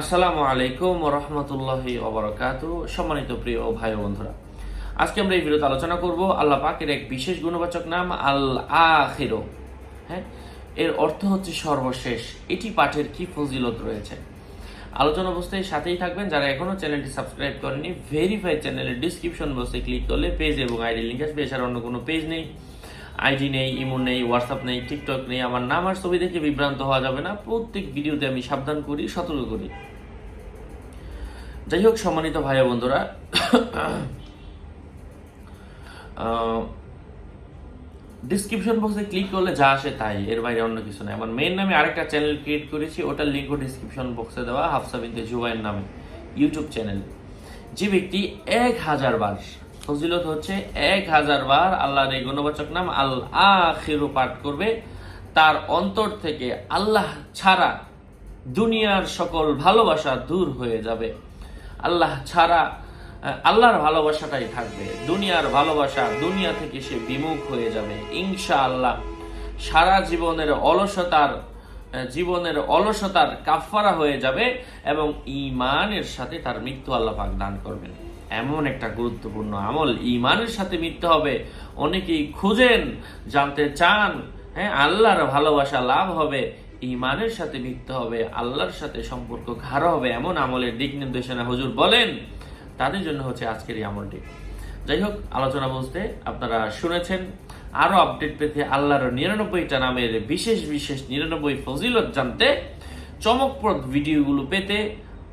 আসসালামু আলাইকুম রহমতুল্লাহি ওবরাকাত সম্মানিত প্রিয় ভাই বন্ধুরা, আজকে আমরা এই ভিডিওতে আলোচনা করব আল্লাহ পাকের এক বিশেষ গুণবাচক নাম আল আখিরো হ্যাঁ এর অর্থ হচ্ছে সর্বশেষ। এটি পাঠের কি ফজিলত রয়েছে? আলোচনা অবস্থায় সাথেই থাকবেন। যারা এখনও চ্যানেলটি সাবস্ক্রাইব করেনি ভেরিফাই চ্যানেলের ডিসক্রিপশন বক্সে ক্লিক করলে পেজ এবং আইডি লিঙ্ক আসবে। এছাড়া অন্য কোনো পেজ নেই। আইডি নেই, ইমো নেই, হোয়াটসঅ্যাপ নেই, টিকটক নেই, আমার নাম আর ছবি দেখে বিভ্রান্ত হওয়া যাবে না। প্রত্যেক ভিডিওতে আমি সাবধান করি, সতর্ক করি। যাই হোক, সম্মানিত ভাই বন্ধুরা ডিসক্রিপশন বক্সে ক্লিক করলে যা আসে তাই, এর বাইরে অন্য কিছু নাই। আমার মেইন নামে আরেকটা চ্যানেল ক্রিয়েট করেছি, ওটার লিঙ্কও ডিসক্রিপশন বক্সে দেওয়া হাফসা বিনতে জুবাইয়ের নামে ইউটিউব চ্যানেল যে ব্যক্তি এক হাজার বার ফজিলত হচ্ছে এক হাজার বার আল্লাহর এই গুণবাচক নাম আল আখিরু পাঠ করবে। তার অন্তর থেকে আল্লাহ ছাড়া দুনিয়ার সকল ভালোবাসা দূর হয়ে যাবে। আল্লাহ ছাড়া, আল্লাহর ভালোবাসাটাই থাকবে। দুনিয়ার ভালোবাসা দুনিয়া থেকে সে বিমুখ হয়ে যাবে। ইনশা আল্লাহ সারা জীবনের অলসতার জীবনের অলসতার কাফারা হয়ে যাবে এবং ইমানের সাথে তার মৃত্যু আল্লাহ পাক দান করবেন। এমন একটা গুরুত্বপূর্ণ আমল। ইমানের সাথে মৃত্যু হবে। অনেকেই খুঁজেন, জানতে চান হ্যাঁ আল্লাহর ভালোবাসা লাভ হবে। ইমানের সাথে মৃত্যু হবে, আল্লাহর সাথে সম্পর্ক ঘাড় হবে, এমন আমলের দিক নির্দেশনা হুজুর বলেন। তাদের জন্য হচ্ছে আজকের এই আমলটি। যাই হোক, আলোচনা বুঝতে আপনারা শুনেছেন আরও আপডেট পেতে আল্লাহর নিরানব্বইটা নামের বিশেষ বিশেষ নিরানব্বই ফজিলত জানতে চমকপ্রদ ভিডিওগুলো পেতে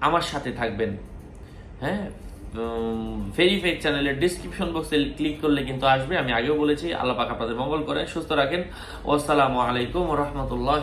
আমার সাথে থাকবেন। হ্যাঁ ভেরিফাইড চ্যানেলের ডিসক্রিপশন বক্সে ক্লিক করলে কিন্তু আসবে। আমি আগেও বলেছি, আল্লাহ পাক আপনাদের মঙ্গল করে, সুস্থ রাখেন। ওয়াসসালামু আলাইকুম রহমতুল্লাহ